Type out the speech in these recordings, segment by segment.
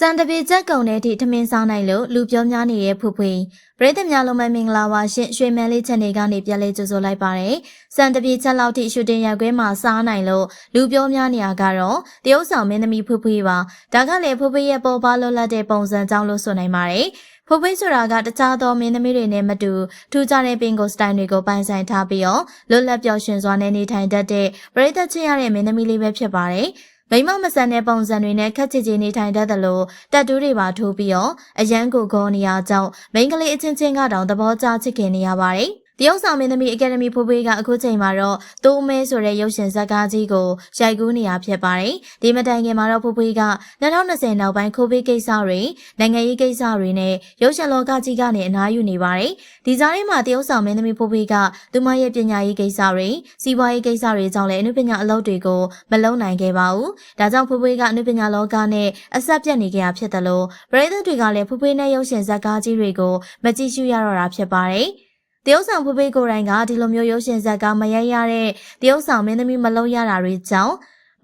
စံတပြေချက်ကုံတဲ့အထိထမင်းစားနိုင်လို့လူပြောများနေတဲ့ဖူဖွေပရိသတ်များလုံးမမင်္ဂလာပါရှင်ရွှေမန်းလေးချက်နေကနေပြန်လဲကြိုဆိုလိုက်ပါတယ်စံတပြေချက်လောက်ထိရှူတင်ရက်ခွဲမှာစားနိုင်လို့လူပြောများနေရကတော့တရုတ်ဆောင်မင်းသမီးဖူဖွေပါဒါကလည်းဖူဖွေရဲ့ပေါ်ပါလွတ်လပ်တဲ့ပုံစံကြောင့်လို့ဆိုနိုင်ပါတယ်ဖူဖွေဆိုတာကတခြားသောမင်းသမီးတွေနဲ့မတူထူးခြားတဲ့ပင်ကိုစတိုင်တွေကိုပိုင်ဆိုင်ထားပြီးတော့လွတ်လပ်ပျော်ရွှင်စွာနဲ့နေထိုင်တတ်တဲ့ပရိသတ်ချစ်ရတဲ့မင်းသမီးလေးပဲဖြစ်ပါတယ် မိမမဆန်တဲ့ပုံစံတွေနဲ့ခက်ချစ်ချစ်နေထိုင်တတ်သလိုတက်တူးတွေပါထိုးပြီးတော့အရန်ကိုဂေါ်နေရကြောင်းမိန်းကလေးအချင်းချင်းကတောင်သဘောကျချစ်ခင်နေရပါတယ်။ တရုတ်ဆောင်မင်းသမီးအကယ်ဒမီဖိုးဖွေးကအခုချိန်မှာတော့တိုးမဲဆိုတဲ့ရုပ်ရှင်ဇာတ်ကားကြီးကိုရိုက်ကူးနေရဖြစ်ပါတယ်။ဒီမတိုင်ခင်မှာတော့ဖိုးဖွေးက2020နောက်ပိုင်းကိုဗစ်ကိစ္စတွေနိုင်ငံရေးကိစ္စတွေနဲ့ရုပ်ရှင်လောကကြီးကနေအနားယူနေပါတယ်။ဒီကြားထဲမှာတရုတ်ဆောင်မင်းသမီးဖိုးဖွေးကသူမရဲ့ပညာရေးကိစ္စတွေစီးပွားရေးကိစ္စတွေကြောင့်လည်းအနုပညာအလုပ်တွေကိုမလုပ်နိုင်ခဲ့ပါဘူး။ဒါကြောင့်ဖိုးဖွေးကအနုပညာလောကနဲ့အဆက်ပြတ်နေကြတာဖြစ်တယ်လို့ပရိသတ်တွေကလည်းဖိုးဖွေးနဲ့ရုပ်ရှင်ဇာတ်ကားကြီးတွေကိုမကြည့်ရှုရတော့တာဖြစ်ပါတယ်။ တရုတ်ဆောင်ဖွေးဖွေးကိုယ်တိုင်ကဒီလိုမျိုးရုပ်ရှင်ဇာတ်ကားမရိုက်ရတဲ့တရုတ်ဆောင်မင်းသမီးမလုပ်ရတာတွေကြောင့်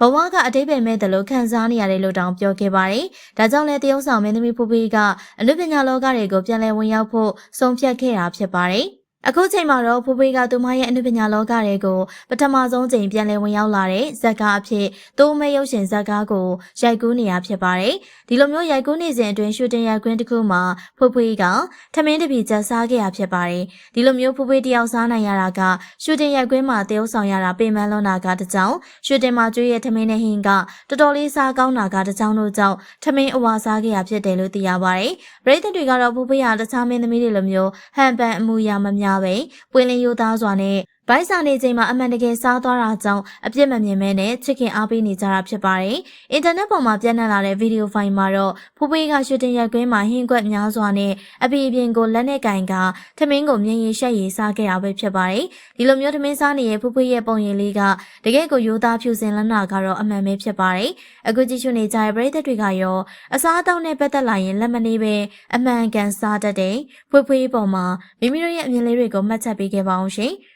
ဘဝကအတိတ်ပဲမဲ့တယ်လို့ခံစားနေရတယ်လို့တောင်ပြောခဲ့ပါတယ်။ဒါကြောင့်လည်းတရုတ်ဆောင်မင်းသမီးဖွေးဖွေးကအနုပညာလောကတွေကိုပြန်လည်ဝင်ရောက်ဖို့ဆုံးဖြတ်ခဲ့တာဖြစ်ပါတယ်။ အခုချိန်မှာတော့ဖိုးဖွေးကသူမရဲ့အနုပညာလောကတွေကိုပထမဆုံးချိန်ပြန်လည်ဝင်ရောက်လာတဲ့ဇက်ကားအဖြစ်တိုးမဲရုပ်ရှင်ဇက်ကားကိုရိုက်ကူးနေရဖြစ်ပါတယ်။ဒီလိုမျိုးရိုက်ကူးနေစဉ်အတွင်းရှူတင်ရိုက်ခွင်းတစ်ခုမှာဖိုးဖွေးကထမင်းတစ်ပြီချက်စားခဲ့ရဖြစ်ပါတယ်။ဒီလိုမျိုးဖိုးဖွေးတယောက်စားနိုင်ရတာကရှူတင်ရိုက်ခွင်းမှာတရုပ်ဆောင်ရတာပင်ပန်းလွန်တာကတကြောင်ရှူတင်မှာကျွေးရဲ့ထမင်းနဲ့ဟင်းကတော်တော်လေးစားကောင်းတာကတကြောင်တို့ကြောင့်ထမင်းအဝါစားခဲ့ရဖြစ်တယ်လို့သိရပါတယ်။ပရိသတ်တွေကတော့ဖိုးဖွေးဟာတခြားမင်းသမီးတွေလိုမျိုးဟန်ပန်အမှုရာမများပဲပွင့်လင်းရိုးသားစွာနဲ့ ဘိုက်စာနေချိန်မှာအမှန်တကယ်စားသွားတာကြောင့်အပြစ်မမြင်မဲနဲ့ချစ်ခင်အားပေးနေကြတာဖြစ်ပါတယ်။အင်တာနက်ပေါ်မှာပြန့်နှံ့လာတဲ့ဗီဒီယိုဖိုင်မှာတော့ဖူးဖွေးကရှူတင်ရက်ကွင်းမှာဟင်းကွက်များစွာနဲ့အပီအပြင်ကိုလက်နဲ့ကင်ကထမင်းကိုမြင်ရင်ရှက်ရည်စားခဲ့တာပဲဖြစ်ပါတယ်။ဒီလိုမျိုးထမင်းစားနေတဲ့ဖူးဖွေးရဲ့ပုံရိပ်လေးကတကယ်ကိုရိုးသားဖြူစင်လန်းတာကတော့အမှန်ပဲဖြစ်ပါတယ်။အခုကြည့်ရှုနေကြတဲ့ပရိသတ်တွေကရောအစားအသောက်နဲ့ပတ်သက်လာရင်လက်မနေပဲအမှန်ကန်စားတတ်တဲ့ဖွေးဖွေးပေါ်မှာမိမိတို့ရဲ့အမြင်လေးတွေကိုမှတ်ချက်ပေးခဲ့ပါအောင်ရှင်။